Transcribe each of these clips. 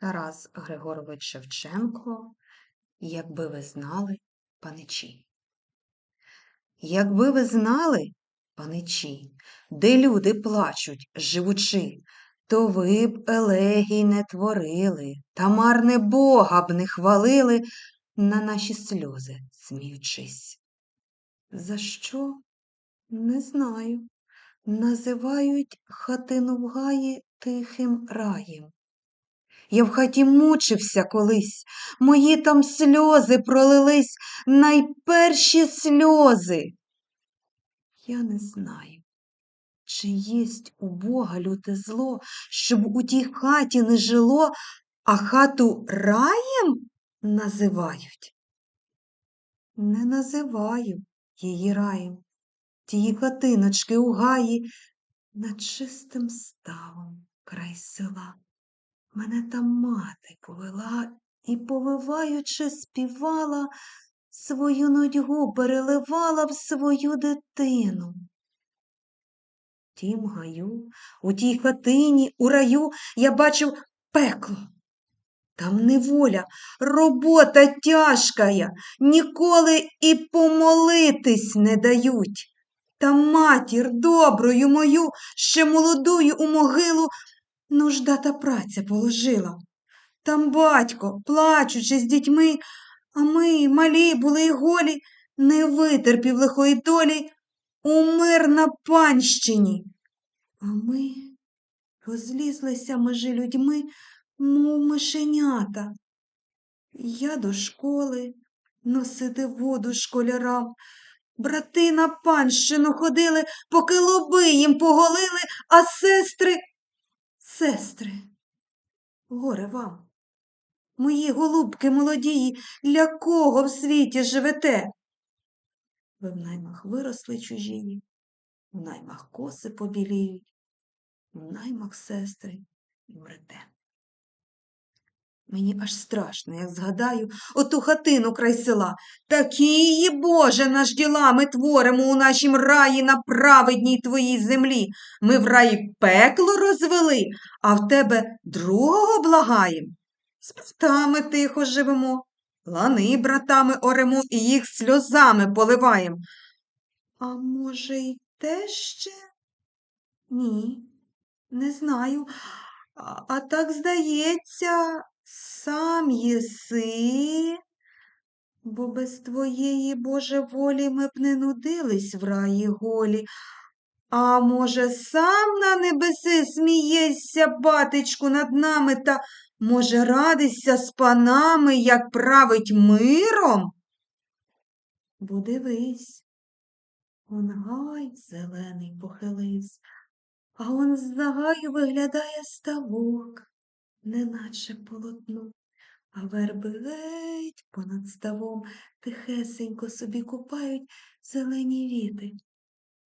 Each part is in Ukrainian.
Тарас Григорович Шевченко, якби ви знали, паничі. Якби ви знали, паничі, де люди плачуть, живучи, то ви б елегій не творили, та марне Бога б не хвалили, на наші сльози сміючись. За що? Не знаю. Називають хатину в гаї тихим раєм. Я в хаті мучився колись, мої там сльози пролились, найперші сльози. Я не знаю, чи єсть у Бога люте зло, щоб у тій хаті не жило, а хату раєм називають. Не називаю її раєм, тії хатиночки у гаї над чистим ставом край села. Мене там мати повела і, повиваючи, співала, свою нудьгу переливала в свою дитину. Тім гаю, у тій хатині, у раю я бачив пекло. Там неволя, робота тяжкая, ніколи і помолитись не дають. Та матір доброю мою, ще молодую у могилу, нужда та праця положила. Там батько, плачучи з дітьми, а ми, малі, були й голі, не витерпів лихої долі, умер на панщині. А ми розлізлися межи людьми, мов мишенята. Я до школи носити воду школярам. Брати на панщину ходили, поки лоби їм поголили, а сестри, сестри, горе вам. Мої голубки молодії, для кого в світі живете? Ви в наймах виросли чужії, в наймах коси побіліють, в наймах сестри і мрете. Мені аж страшно, як згадаю оту хатину край села. Такі Боже, наш діла ми творимо у нашім раї на праведній твоїй землі. Ми в раї пекло розвели, а в тебе другого благаєм. З братами тихо живемо, лани братами оремо і їх сльозами поливаєм. А може, й те ще? Ні, не знаю. А, а так здається, сам єси, бо без твоєї, Боже, волі ми б не нудились в раї голі. А може, сам на небеси смієшся, батечку, над нами, та, може, радишся з панами, як править миром? Бо дивись, он гай зелений похилився, а он з загаю виглядає ставок, неначе полотно, а верби геть понад ставом тихесенько собі купають зелені віти.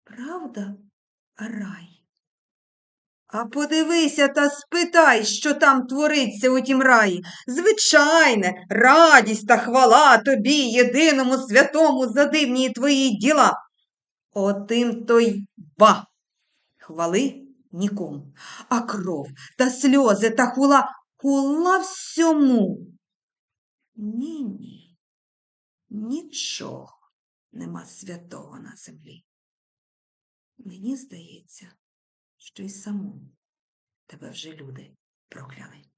Правда, рай? А подивися та спитай, що там твориться у тім раї. Звичайне, радість та хвала тобі, єдиному святому, за дивні твої діла. Отим то й ба. Хвали нікому, а кров та сльози та хула хула всьому. Ні-ні, нічого нема святого на землі. Мені здається, що й самому тебе вже люди прокляли.